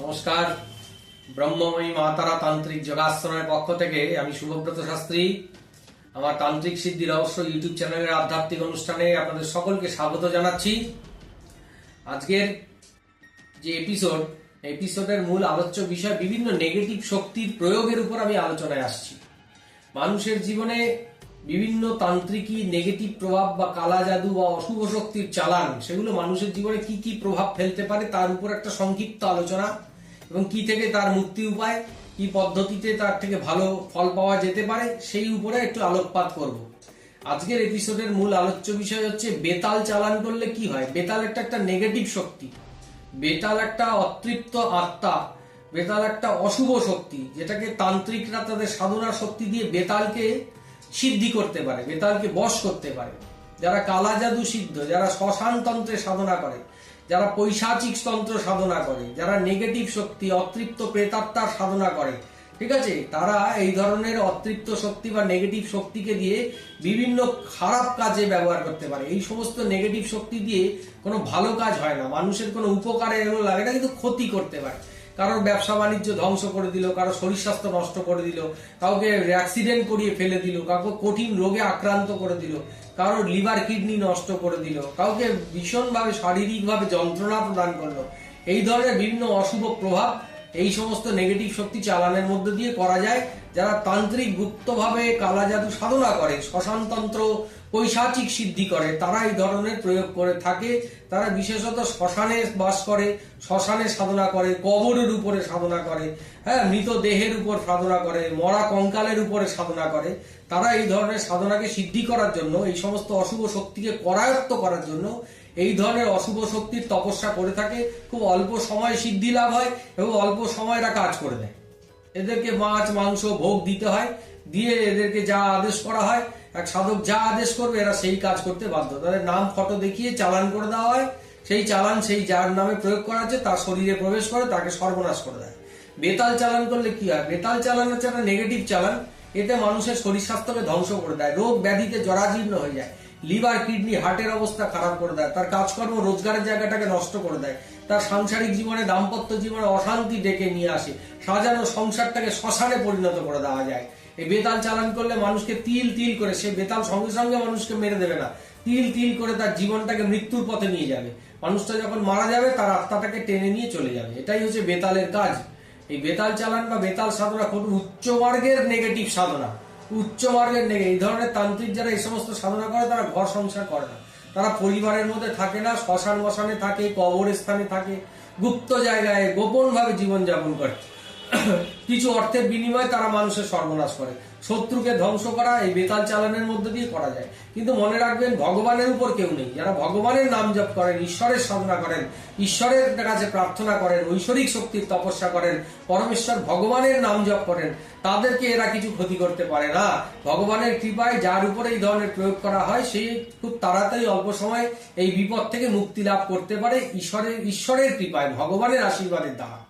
নমস্কার। ব্রহ্মময়ী মাতারা তান্ত্রিক যোগাশ্রমের পক্ষ থেকে আমি শুভব্রত শাস্ত্রী। আমার তান্ত্রিক সিদ্ধি রহস্য ইউটিউব চ্যানেলের আধ্যাত্মিক অনুষ্ঠানে আপনাদের সকলকে স্বাগত জানাচ্ছি। আজকের যে এপিসোড এপিসোডের মূল আলোচ্য বিষয় বিভিন্ন নেগেটিভ শক্তির প্রয়োগের উপর আমি আলোচনায় আসছি। মানুষের জীবনে বিভিন্ন তান্ত্রিকী নেগেটিভ প্রভাব বা কালা জাদু বা অশুভ শক্তির চালান, সেগুলো মানুষের জীবনে কি কি প্রভাব ফেলতে পারে তার উপর একটা সংক্ষিপ্ত আলোচনা এবং কি থেকে তার মুক্তি উপায়, কি পদ্ধতিতে তার থেকে ভালো ফল পাওয়া যেতে পারে, সেই উপরে একটু আলোকপাত করব। আজকের এপিসোডের মূল আলোচ্য বিষয় হচ্ছে, বেতাল চালান করলে কি হয়? বেতাল একটা একটা নেগেটিভ শক্তি। বেতাল একটা অতৃপ্ত আত্মা, বেতাল একটা অশুভ শক্তি, যেটাকে তান্ত্রিকরা তাদের সাধনার শক্তি দিয়ে বেতালকে সিদ্ধি করতে পারে বেতালকে বশ করতে পারে। যারা কালা জাদু সিদ্ধ, যারা শ্মশান তন্ত্রে সাধনা করে, যারা পৈশাচিক তন্ত্র সাধনা করে, যারা নেগেটিভ শক্তি, অতৃপ্ত প্রেতাত্মার সাধনা করে, ঠিক আছে? তারা এই ধরনের অতৃপ্ত শক্তি বা নেগেটিভ শক্তিকে দিয়ে বিভিন্ন খারাপ কাজে ব্যবহার করতে পারে। এই সমস্ত নেগেটিভ শক্তি দিয়ে কোনো ভালো কাজ হয় না। মানুষের কোনো উপকারে এগুলো লাগে না, কিন্তু ক্ষতি করতে পারে। কারোর ব্যবসা বাণিজ্য ধ্বংস করে দিল কারও শরীর স্বাস্থ্য নষ্ট করে দিল, কাউকে অ্যাক্সিডেন্ট করিয়ে ফেলে দিল, কাউকে কঠিন রোগে আক্রান্ত করে দিল, কারোর লিভার কিডনি নষ্ট করে দিল, কাউকে ভীষণভাবে শারীরিকভাবে যন্ত্রণা প্রদান করল। এই ধরনের বিভিন্ন অশুভ প্রভাব এই সমস্ত নেগেটিভ শক্তি চালানের মধ্যে দিয়ে করা যায়। যারা তান্ত্রিক গুপ্তভাবে কালা জাদু সাধনা করে, শ্মশানতন্ত্র পৈশাচিক সিদ্ধি করে তারা এই ধরনের প্রয়োগ করে থাকে। তারা বিশেষত শ্মশানে বাস করে, শ্মশানে সাধনা করে, কবরের উপরে সাধনা করে হ্যাঁ মৃত দেহের উপর সাধনা করে, মরা কঙ্কালের উপরে সাধনা করে। তারা এই ধরনের সাধনাকে সিদ্ধি করার জন্য, এই সমস্ত অশুভ শক্তিকে করায়ত্ত করার জন্য এই ধরনের অশুভ শক্তির তপস্যা করে থাকে। খুব অল্প সময় সিদ্ধি লাভ হয় এবং অল্প সময় এরা কাজ করে দেয় এদেরকে মাছ, মাংস, ভোগ দিতে হয়, দিয়ে এদেরকে যা আদেশ করা হয়, এক সাধক যা আদেশ করবে, এরা সেই কাজ করতে বাধ্য। তাদের নাম ফটো দেখিয়ে চালান করে দেওয়া হয়। সেই চালান, সেই যার নামে প্রয়োগ করা হচ্ছে তার শরীরে প্রবেশ করে, তাকে সর্বনাশ করে দেয়। বেতাল চালান করলে কি হয়? বেতাল চালান হচ্ছে একটা নেগেটিভ চালান। এতে মানুষের শরীর স্বাস্থ্যকে ধ্বংস করে দেয়। রোগ ব্যাধিতে জরাজীর্ণ হয়ে যায়। লিভার, কিডনি, হার্টের অবস্থা খারাপ করে দেয়। তার কাজকর্ম, রোজগারের জায়গাটাকে নষ্ট করে দেয়। তার সাংসারিক জীবনে দাম্পত্য জীবনে অশান্তি ডেকে নিয়ে আসে। সাজানো সংসারটাকে শ্মশানে পরিণত করে দেওয়া যায়। এই বেতাল চালান করলে মানুষকে তিল তিল করে, সে বেতাল সঙ্গে সঙ্গে মানুষকে মেরে দেবে না। তিল তিল করে তার জীবনটাকে মৃত্যুর পথে নিয়ে যাবে। মানুষটা যখন মারা যাবে, তার আত্মাটাকে টেনে নিয়ে চলে যাবে। এটাই হচ্ছে বেতালের কাজ। এই বেতাল চালান বা বেতাল সাধনা খুব উচ্চ মার্গের নেগেটিভ সাধনা। উচ্চ মার্গের নেগে এই ধরনের তান্ত্রিক যারা এই সমস্ত সাধনা করে, তারা ঘর সংসার করে না। তারা পরিবারের মধ্যে থাকে না শ্মশান মশানে থাকে, কবরস্থানে থাকে, গুপ্ত জায়গায় গোপনভাবে জীবনযাপন করে কিছু অর্থের বিনিময়ে তারা মানুষের সর্বনাশ করে। শত্রুকে ধ্বংস করা এই বেতাল চালানের মধ্যে দিয়ে করা যায়। কিন্তু মনে রাখবেন, ভগবানের উপর কেউ নেই। যারা ভগবানের নাম জপ করেন, ঈশ্বরের সাধনা করেন, ঈশ্বরের কাছে প্রার্থনা করেন, ঐশ্বরিক শক্তির তপস্যা করেন, পরমেশ্বর ভগবানের নাম জপ করেন, তাদেরকে এরা কিছু ক্ষতি করতে পারে না। ভগবানের কৃপায় যার উপরে এই ধরনের প্রয়োগ করা হয়, সে খুব তাড়াতাড়ি অল্প সময় এই বিপদ থেকে মুক্তি লাভ করতে পারে। ঈশ্বরের ঈশ্বরের কৃপায়, ভগবানের আশীর্বাদের দ্বারা।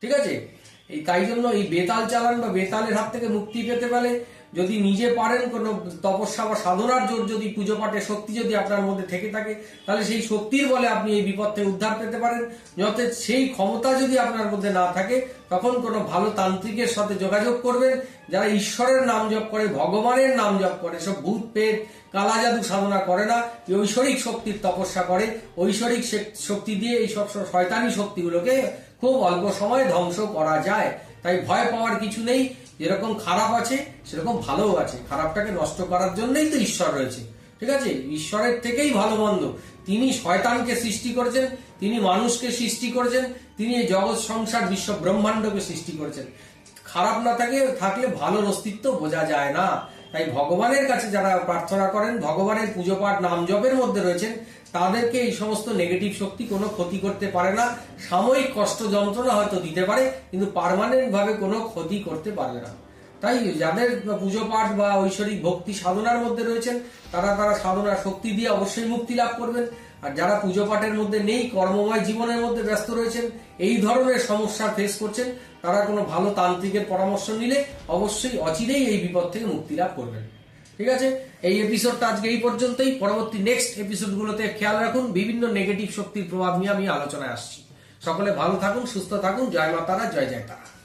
ঠিক আছে? এই তাই জন্য এই বেতাল চালান বা বেতালের হাত থেকে মুক্তি পেতে পারে যদি নিজে পারেন কোনো তপস্যা বা সাধনার জোর, যদি পুজো পাঠের শক্তি যদি আপনার মধ্যে থেকে থাকে, তাহলে সেই শক্তির বলে আপনি এই বিপদ থেকে উদ্ধার পেতে পারেন। যাতে সেই ক্ষমতা যদি আপনার মধ্যে না থাকে, তখন কোনো ভালো তান্ত্রিকের সাথে যোগাযোগ করবেন, যারা ঈশ্বরের নাম জপ করে, ভগবানের নাম জপ করে সব ভূত পেট কালা জাদু সাধনা করে না ঐশ্বরিক শক্তির তপস্যা করে। ঐশ্বরিক শক্তি দিয়ে এই সব শয়তানি শক্তিগুলোকে খুব অল্প সময়ে ধ্বংস করা যায়। তাই ভয় পাওয়ার কিছু নেই। যেরকম খারাপ আছে, সেরকম ভালোও আছে। খারাপটাকে নষ্ট করার জন্যই তো ঈশ্বর রয়েছে। ঠিক আছে? ঈশ্বরের থেকেই ভালো মন্দ। তিনি শয়তানকে সৃষ্টি করেছেন, তিনি মানুষকে সৃষ্টি করেছেন, তিনি এই জগৎ, সংসার, বিশ্ব ব্রহ্মাণ্ডকে সৃষ্টি করেছেন। খারাপ না থাকে, থাকলে ভালোর অস্তিত্ব বোঝা যায় না। তাই ভগবানের কাছে যারা প্রার্থনা করেন, ভগবানের পুজো পাঠ, নাম জপের মধ্যে রয়েছেন, তাদেরকে এই সমস্ত নেগেটিভ শক্তি কোনো ক্ষতি করতে পারে না। সাময়িক কষ্ট যন্ত্রণা হয়তো দিতে পারে, কিন্তু পারমানেন্ট ভাবে কোনো ক্ষতি করতে পারবে না। তাই যাদের পুজো পাঠ বা ঐশ্বরিক ভক্তি সাধনার মধ্যে রয়েছেন, তারা তারা সাধনার শক্তি দিয়ে অবশ্যই মুক্তি লাভ করবেন। আর যারা পুজো পাঠের মধ্যে নেই, কর্মময় জীবনের মধ্যে ব্যস্ত রয়েছেন, এই ধরনের সমস্যা ফেস করছেন, তারা কোনো ভালো তান্ত্রিকের পরামর্শ নিলে অবশ্যই অচিরেই এই বিপদ থেকে মুক্তি লাভ করবেন। ঠিক আছে? এই এপিসোডটা আজকে এই পর্যন্তই। পরবর্তী নেক্সট এপিসোডগুলোতে খেয়াল রাখুন, বিভিন্ন নেগেটিভ শক্তির প্রভাব নিয়ে আমি আলোচনায় আসছি। সকলে ভালো থাকুন, সুস্থ থাকুন। জয় মা তারা জয় জয় তারা